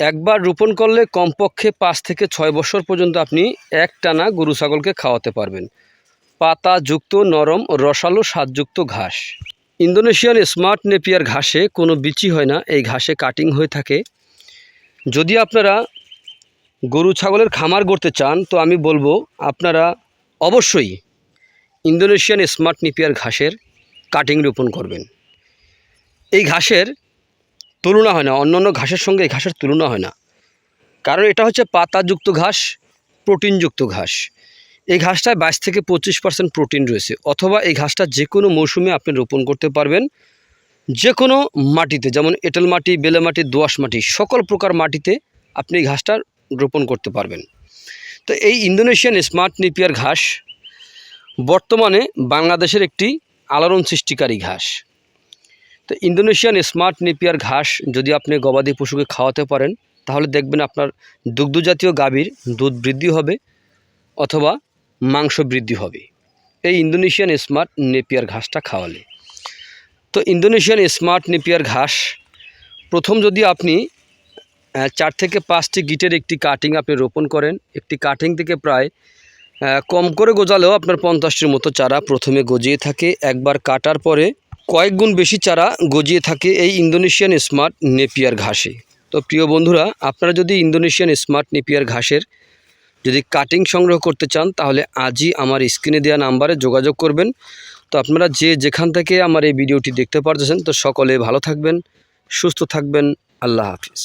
একবার রোপণ করলে কমপক্ষে পাঁচ থেকে ছয় বছর পর্যন্ত আপনি এক টানা গরু ছাগলকে খাওয়াতে পারবেন। পাতাযুক্ত নরম, রসালো স্বাদযুক্ত ঘাস। ইন্দোনেশিয়ান স্মার্ট নেপিয়ার ঘাসে কোনো বিচি হয় না, এই ঘাসে কাটিং হয়ে থাকে। যদি আপনারা গরু ছাগলের খামার করতে চান, তো আমি বলব আপনারা অবশ্যই ইন্দোনেশিয়ান স্মার্ট নেপিয়ার ঘাসের কাটিং রোপণ করবেন। এই ঘাসের তুলনা হয় না, অন্যান্য ঘাসের সঙ্গে এই ঘাসের তুলনা হয় না। কারণ এটা হচ্ছে পাতাযুক্ত ঘাস, প্রোটিনযুক্ত ঘাস। এই ঘাসটায় বাইশ থেকে পঁচিশ পার্সেন্ট প্রোটিন রয়েছে, অথবা এই ঘাসটা যে কোনো মৌসুমে আপনি রোপণ করতে পারবেন। যে কোনো মাটিতে, যেমন এঁটেল মাটি, বেলে মাটি দোআঁশ মাটি, সকল প্রকার মাটিতে আপনি এই ঘাসটা রোপণ করতে পারবেন। তো এই ইন্দোনেশিয়ান স্মার্ট নিপিয়ার ঘাস বর্তমানে বাংলাদেশের একটি আলোড়ন সৃষ্টিকারী ঘাস। তো ইন্দোনেশিয়ান স্মার্ট নেপিয়ার ঘাস যদি আপনি গবাদি পশুকে খাওয়াতে পারেন, তাহলে দেখবেন আপনার দুগ্ধজাতীয় গাভীর দুধ বৃদ্ধি হবে অথবা মাংস বৃদ্ধি হবে। এই ইন্দোনেশিয়ান স্মার্ট নেপিয়ার ঘাসটা খাওয়ালে। তো ইন্দোনেশিয়ান স্মার্ট নেপিয়ার ঘাস, প্রথম যদি আপনি চার থেকে পাঁচটি গিটের একটি কাটিং আপনি রোপণ করেন, একটি কাটিং থেকে প্রায় কম করে গোজালেও আপনার পঞ্চাশটির মতো চারা প্রথমে গজিয়ে থাকে, একবার কাটার পরে কয়েক গুণ বেশি চারা গজিয়ে থাকে এই ইন্দোনেশিয়ান স্মার্ট নেপিয়ার ঘাসে। তো প্রিয় বন্ধুরা, আপনারা যদি ইন্দোনেশিয়ান স্মার্ট নেপিয়ার ঘাসের যদি কাটিং সংগ্রহ করতে চান, তাহলে আজই আমার স্ক্রিনে দেওয়া নাম্বারে যোগাযোগ করবেন। তো আপনারা যে যেখান থেকে আমার এই ভিডিওটি দেখতে পারতেছেন, তো সকলে ভালো থাকবেন, সুস্থ থাকবেন, আল্লাহ হাফিজ।